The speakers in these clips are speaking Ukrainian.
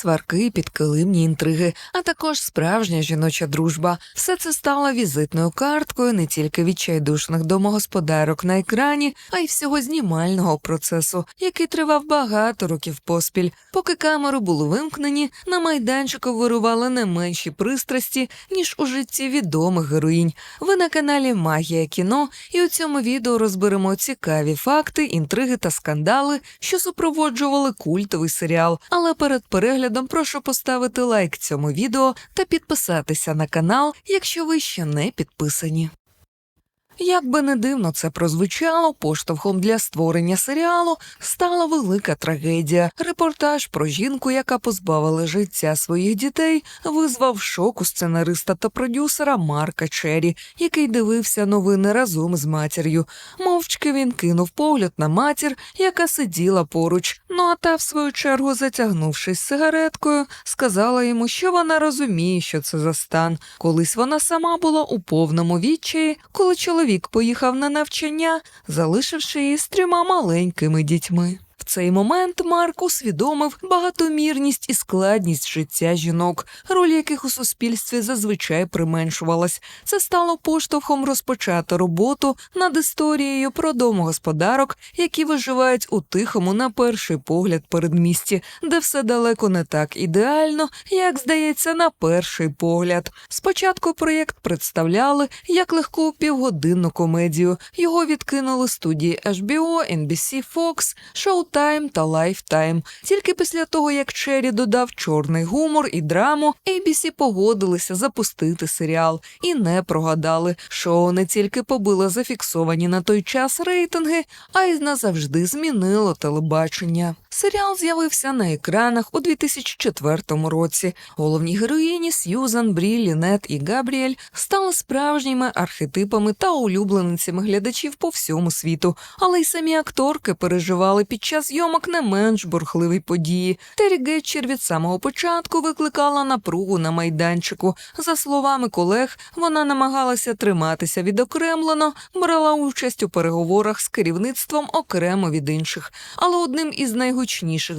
сварки, підкилимні інтриги, а також справжня жіноча дружба. Все це стало візитною карткою не тільки відчайдушних домогосподарок на екрані, а й всього знімального процесу, який тривав багато років поспіль. Поки камери були вимкнені, на майданчику вирували не менші пристрасті, ніж у житті відомих героїнь. Ви на каналі Магія кіно, і у цьому відео розберемо цікаві факти, інтриги та скандали, що супроводжували культовий серіал. Але перед переглядом прошу поставити лайк цьому відео та підписатися на канал, якщо ви ще не підписані. Як би не дивно це прозвучало, поштовхом для створення серіалу стала велика трагедія. Репортаж про жінку, яка позбавила життя своїх дітей, визвав шок у сценариста та продюсера Марка Чері, який дивився новини разом з матір'ю. Мовчки він кинув погляд на матір, яка сиділа поруч. Ну а та, в свою чергу, затягнувшись сигареткою, сказала йому, що вона розуміє, що це за стан. Колись вона сама була у повному відчаї, коли чоловік поїхав на навчання, залишивши її з трьома маленькими дітьми. Цей момент Марк усвідомив багатомірність і складність життя жінок, роль яких у суспільстві зазвичай применшувалась. Це стало поштовхом розпочати роботу над історією про домогосподарок, які виживають у тихому, на перший погляд, передмісті, де все далеко не так ідеально, як здається, на перший погляд. Спочатку проєкт представляли як легку півгодинну комедію. Його відкинули студії HBO, NBC Fox, Showtime та Lifetime. Тільки після того, як Чері додав чорний гумор і драму, ABC погодилися запустити серіал і не прогадали. Шоу не тільки побило зафіксовані на той час рейтинги, а й назавжди змінило телебачення. Серіал з'явився на екранах у 2004 році. Головні героїні Сьюзан, Брі, Лінет і Габріель стали справжніми архетипами та улюбленицями глядачів по всьому світу, але й самі акторки переживали під час зйомок не менш бурхливі події. Террі Гетчер від самого початку викликала напругу на майданчику. За словами колег, вона намагалася триматися відокремлено, брала участь у переговорах з керівництвом окремо від інших. Але одним із найгучніших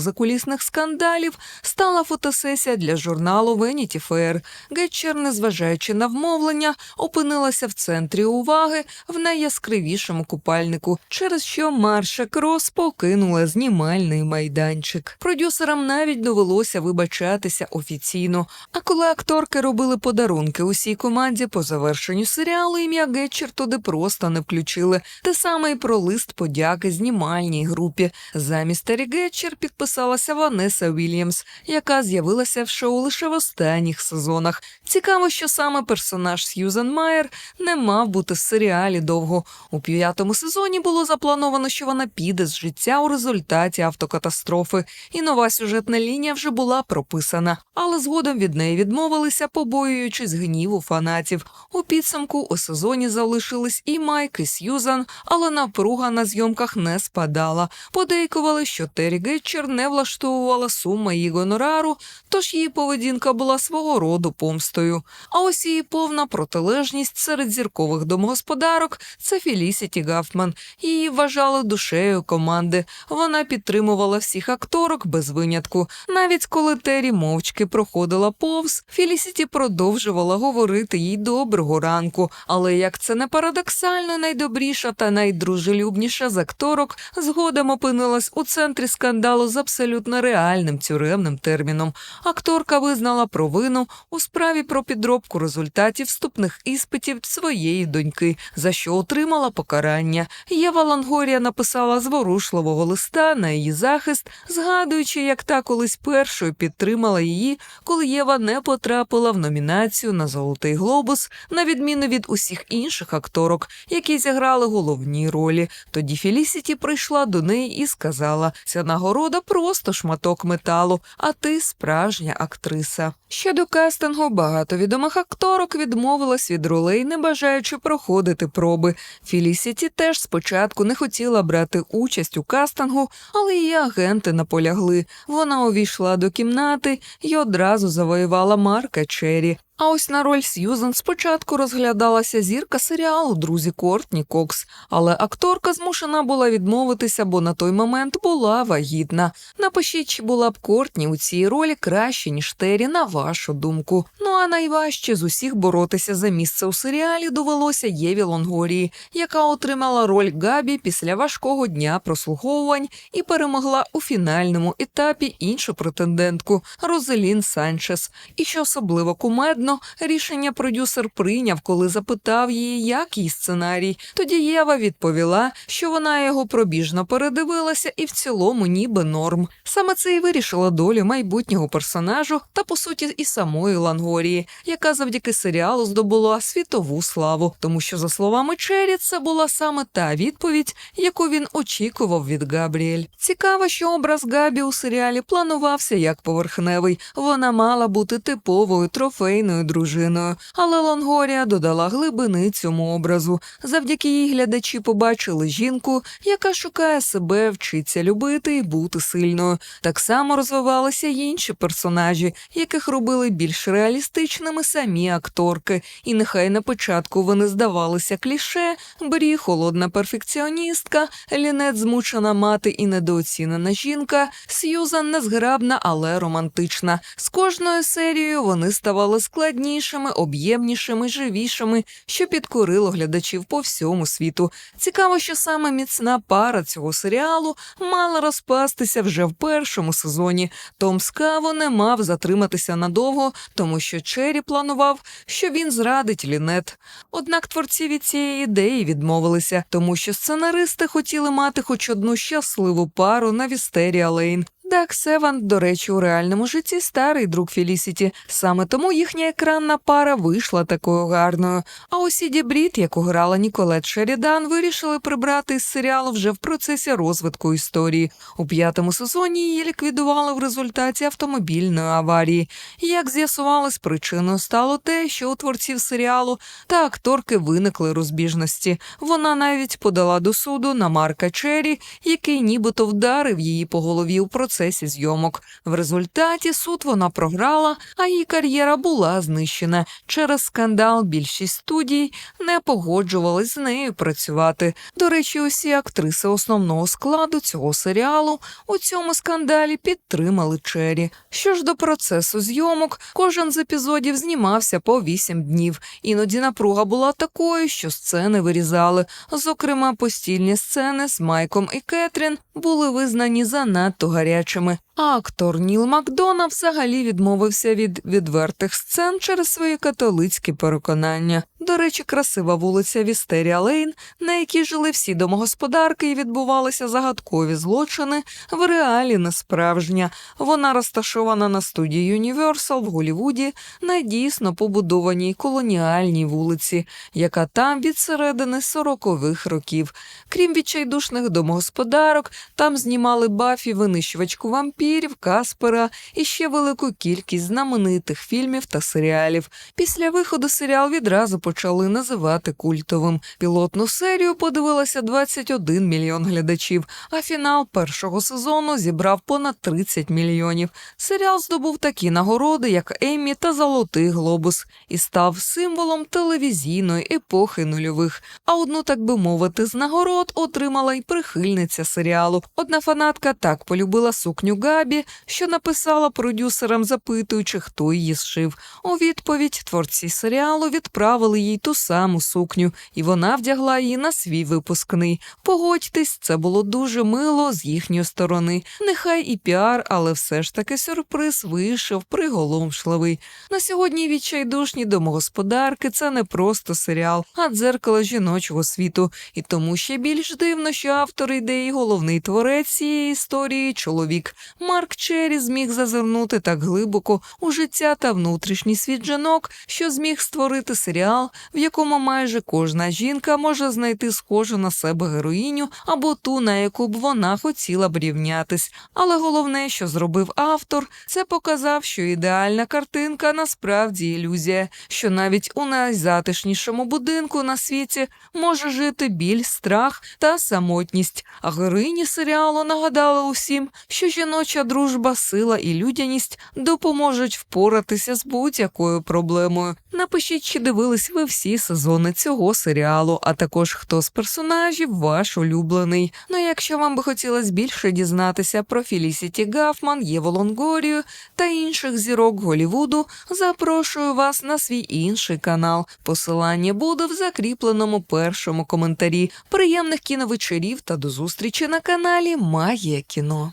закулісних скандалів стала фотосесія для журналу Vanity Fair. Гетчер, незважаючи на вмовлення, опинилася в центрі уваги в найяскравішому купальнику, через що Марша Крос покинула знімальний майданчик. Продюсерам навіть довелося вибачатися офіційно. А коли акторки робили подарунки усій команді по завершенню серіалу, ім'я Гетчер туди просто не включили. Те саме і про лист подяки знімальній групі. Замість Террі Гетчер підписалася Ванеса Вільямс, яка з'явилася в шоу лише в останніх сезонах. Цікаво, що саме персонаж Сьюзен Майер не мав бути в серіалі довго. У п'ятому сезоні було заплановано, що вона піде з життя у результаті автокатастрофи, і нова сюжетна лінія вже була прописана, але згодом від неї відмовилися, побоюючись гніву фанатів. У підсумку у сезоні залишились і Майк, і Сьюзан, але напруга на зйомках не спадала. Подейкували, що Террі Гетчер не влаштовувала сума її гонорару, тож її поведінка була свого роду помстою. А ось її повна протилежність серед зіркових домогосподарок це Фелісіті Гафман. Її вважали душею команди. Вона підтримувала всіх акторок без винятку. Навіть коли Террі мовчки проходила повз, Фелісіті продовжувала говорити їй доброго ранку. Але як це не парадоксально, найдобріша та найдружелюбніша з акторок згодом опинилась у центрі скандалу з абсолютно реальним тюремним терміном. Акторка визнала провину у справі про підробку результатів вступних іспитів своєї доньки, за що отримала покарання. Єва Лангорія написала зворушливого листа на її захист, згадуючи, як та колись першою підтримала її, коли Єва не потрапила в номінацію на Золотий глобус, на відміну від усіх інших акторок, які зіграли головні ролі. Тоді Фелісіті прийшла до неї і сказала: ця нагорода просто шматок металу, а ти справжня актриса. Щодо кастингу, багато відомих акторок відмовилась від ролей, не бажаючи проходити проби. Фелісіті теж спочатку не хотіла брати участь у кастингу, але її агенти наполягли. Вона увійшла до кімнати і одразу завоювала Марка Чері. А ось на роль Сьюзен спочатку розглядалася зірка серіалу Друзі Кортні Кокс, але акторка змушена була відмовитися, бо на той момент була вагітна. Напишіть, чи була б Кортні у цій ролі краще, ніж Террі, на вашу думку. Ну а найважче з усіх боротися за місце у серіалі довелося Єві Лонгорії, яка отримала роль Габі після важкого дня прослуховувань і перемогла у фінальному етапі іншу претендентку Розелін Санчес. І що особливо кумедно, рішення продюсер прийняв, коли запитав її, як їй сценарій. Тоді Єва відповіла, що вона його пробіжно передивилася і в цілому ніби норм. Саме це і вирішила долю майбутнього персонажу та по суті і самої Лангорії, яка завдяки серіалу здобула світову славу, тому що, за словами Чері, це була саме та відповідь, яку він очікував від Габріель. Цікаво, що образ Габі у серіалі планувався як поверхневий. Вона мала бути типовою трофейною дружиною, але Лонгорія додала глибини цьому образу. Завдяки їй глядачі побачили жінку, яка шукає себе, вчиться любити і бути сильною. Так само розвивалися й інші персонажі, яких робили більш реалістичними самі акторки. І нехай на початку вони здавалися кліше, Брі холодна перфекціоністка, Лінет змучена мати і недооцінена жінка, Сьюзан незграбна, але романтична. З кожною серією вони ставали складнішими, об'ємнішими, живішими, що підкорило глядачів по всьому світу. Цікаво, що саме міцна пара цього серіалу мала розпастися вже в першому сезоні. Том Скаво не мав затриматися надовго, тому що Чері планував, що він зрадить Лінет. Однак творці від цієї ідеї відмовилися, тому що сценаристи хотіли мати хоч одну щасливу пару на Вістерія Лейн. Дак Севан, до речі, у реальному житті старий друг Фелісіті. Саме тому їхня екранна пара вийшла такою гарною. А ось Іді Брід, яку грала Ніколет Шерідан, вирішили прибрати із серіалу вже в процесі розвитку історії. У п'ятому сезоні її ліквідували в результаті автомобільної аварії. Як з'ясувалось, причиною стало те, що у творців серіалу та акторки виникли розбіжності. Вона навіть подала до суду на Марка Черрі, який нібито вдарив її по голові у процесі зйомок. В результаті суд вона програла, а її кар'єра була знищена. Через скандал більшість студій не погоджувались з нею працювати. До речі, усі актриси основного складу цього серіалу у цьому скандалі підтримали Чері. Що ж до процесу зйомок, кожен з епізодів знімався по вісім днів. Іноді напруга була такою, що сцени вирізали. Зокрема, постільні сцени з Майком і Кетрін були визнані занадто гарячими. А актор Ніл Макдона взагалі відмовився від відвертих сцен через свої католицькі переконання. До речі, красива вулиця Вістерія Лейн, на якій жили всі домогосподарки і відбувалися загадкові злочини, в реалі не справжня. Вона розташована на студії Юніверсал в Голівуді на дійсно побудованій колоніальній вулиці, яка там від середини сорокових років. Крім відчайдушних домогосподарок, там знімали Бафі, винищувачку вампірів, Каспера і ще велику кількість знаменитих фільмів та серіалів. Після виходу серіал відразу почали називати культовим. Пілотну серію подивилося 21 мільйон глядачів, а фінал першого сезону зібрав понад 30 мільйонів. Серіал здобув такі нагороди, як Еммі та Золотий Глобус, і став символом телевізійної епохи нульових. А одну, так би мовити, з нагород отримала й прихильниця серіалу. Одна фанатка так полюбила сукню Габі, що написала продюсерам, запитуючи, хто її зшив. У відповідь творці серіалу відправили їй ту саму сукню, і вона вдягла її на свій випускний. Погодьтесь, це було дуже мило з їхньої сторони. Нехай і піар, але все ж таки сюрприз вийшов приголомшливий. На сьогодні відчайдушні домогосподарки це не просто серіал, а дзеркало жіночого світу. І тому ще більш дивно, що автор ідеї, головний творець цієї історії чоловік. Марк Черрі зміг зазирнути так глибоко у життя та внутрішній світ жінок, що зміг створити серіал, в якому майже кожна жінка може знайти схожу на себе героїню або ту, на яку б вона хотіла б рівнятись. Але головне, що зробив автор, це показав, що ідеальна картинка насправді ілюзія, що навіть у найзатишнішому будинку на світі може жити біль, страх та самотність. А героїні серіалу нагадали усім, що жіноче жіноча дружба, сила і людяність допоможуть впоратися з будь-якою проблемою. Напишіть, чи дивились ви всі сезони цього серіалу, а також хто з персонажів ваш улюблений. Ну і якщо вам би хотілося більше дізнатися про Філісіті Гафман, Єву Лонгорію та інших зірок Голівуду, запрошую вас на свій інший канал. Посилання буде в закріпленому першому коментарі. Приємних кіновечерів та до зустрічі на каналі Магія кіно.